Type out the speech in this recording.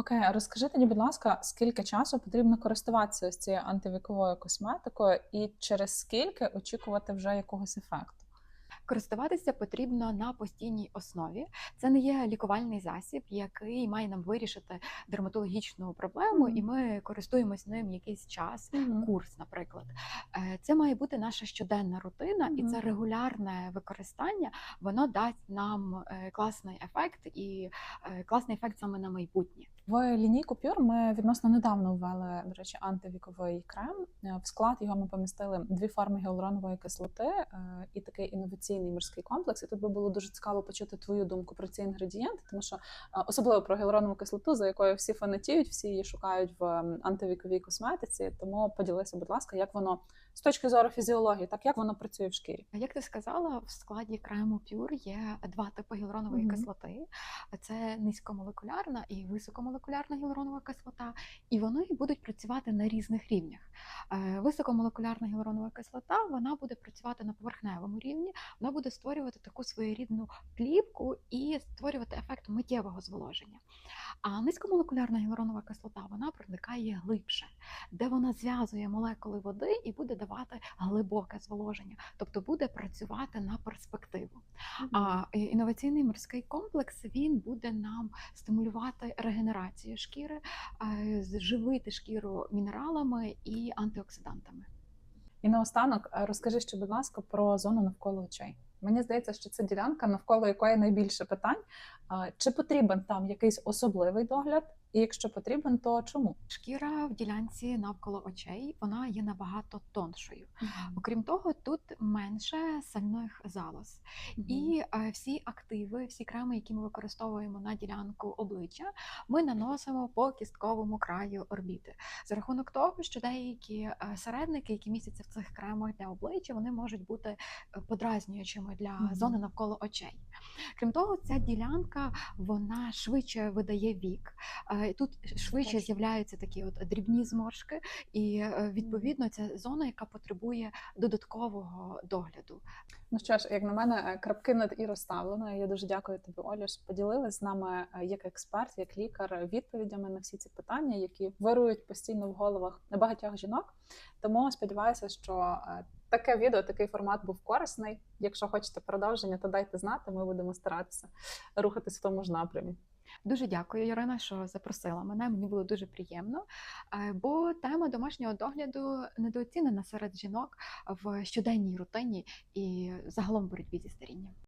Окей, розкажи тоді, будь ласка, скільки часу потрібно користуватися ось цією антивіковою косметикою, і через скільки очікувати вже якогось ефекту? Користуватися потрібно на постійній основі. Це не є лікувальний засіб, який має нам вирішити дерматологічну проблему, і ми користуємось ним якийсь час. Курс, наприклад, Е, це має бути наша щоденна рутина, і це регулярне використання. Воно дасть нам е, класний ефект і е, класний ефект саме на майбутнє. В лінійку Pure ми відносно недавно ввели, до речі, антивіковий крем. В склад його ми помістили дві форми гіалуронової кислоти і такий інноваційний морський комплекс. І тут би було дуже цікаво почути твою думку про ці інгредієнти, тому що е, особливо про гіалуронову кислоту, за якою всі фанатіють, всі її шукають в антивіковій косметиці. Тому поділися, будь ласка, як воно з точки зору фізіології, так як воно працює в шкірі. Як ти сказала, в складі крему Pure є два типи гіалуронової Мгм. кислоти: це низькомолекулярна і високомолекулярна гіалуронова кислота, і вони будуть працювати на різних рівнях. Е, Високомолекулярна гіалуронова кислота вона буде працювати на поверхневому рівні, вона буде створювати таку своєрідну плівку і створювати ефект миттєвого зволоження. А низькомолекулярна гіалуронова кислота вона проникає глибше, де вона зв'язує молекули води і буде давати глибоке зволоження, тобто буде працювати на перспективу. А е, інноваційний морський комплекс він буде нам стимулювати регенерацію шкіри, е, живити шкіру мінералами і антиоксидантами. І наостанок е, розкажи ще, будь ласка, про зону навколо очей. Мені здається, що це ділянка, навколо якої найбільше питань. Чи потрібен там якийсь особливий догляд? І якщо потрібен, то чому? Шкіра в ділянці навколо очей вона є набагато тоншою. Окрім того, тут менше сальних залоз. І е, всі активи, всі креми, які ми використовуємо на ділянку обличчя, ми наносимо по кістковому краю орбіти. За рахунок того, що деякі е, середники, які містяться в цих кремах для обличчя, вони можуть бути е, подразнюючими для Мгм. зони навколо очей. Крім того, ця ділянка вона швидше видає вік. Е, Тут швидше з'являються такі от дрібні зморшки, і е, відповідно це зона, яка потребує додаткового догляду. Ну що ж, як на мене, е, крапки над і розставлено. Я дуже дякую тобі, Оля, що поділилась з нами як експерт, як лікар, відповідями на всі ці питання, які вирують постійно в головах багатьох жінок. Тому сподіваюся, що таке відео, такий формат був корисний. Якщо хочете продовження, то дайте знати. Ми будемо старатися рухатись в тому ж напрямі. Дуже дякую, Ярина, що запросила мене. Мені було дуже приємно. Е, Бо тема домашнього догляду недооцінена серед жінок в щоденній рутині і загалом боротьбі зі старінням.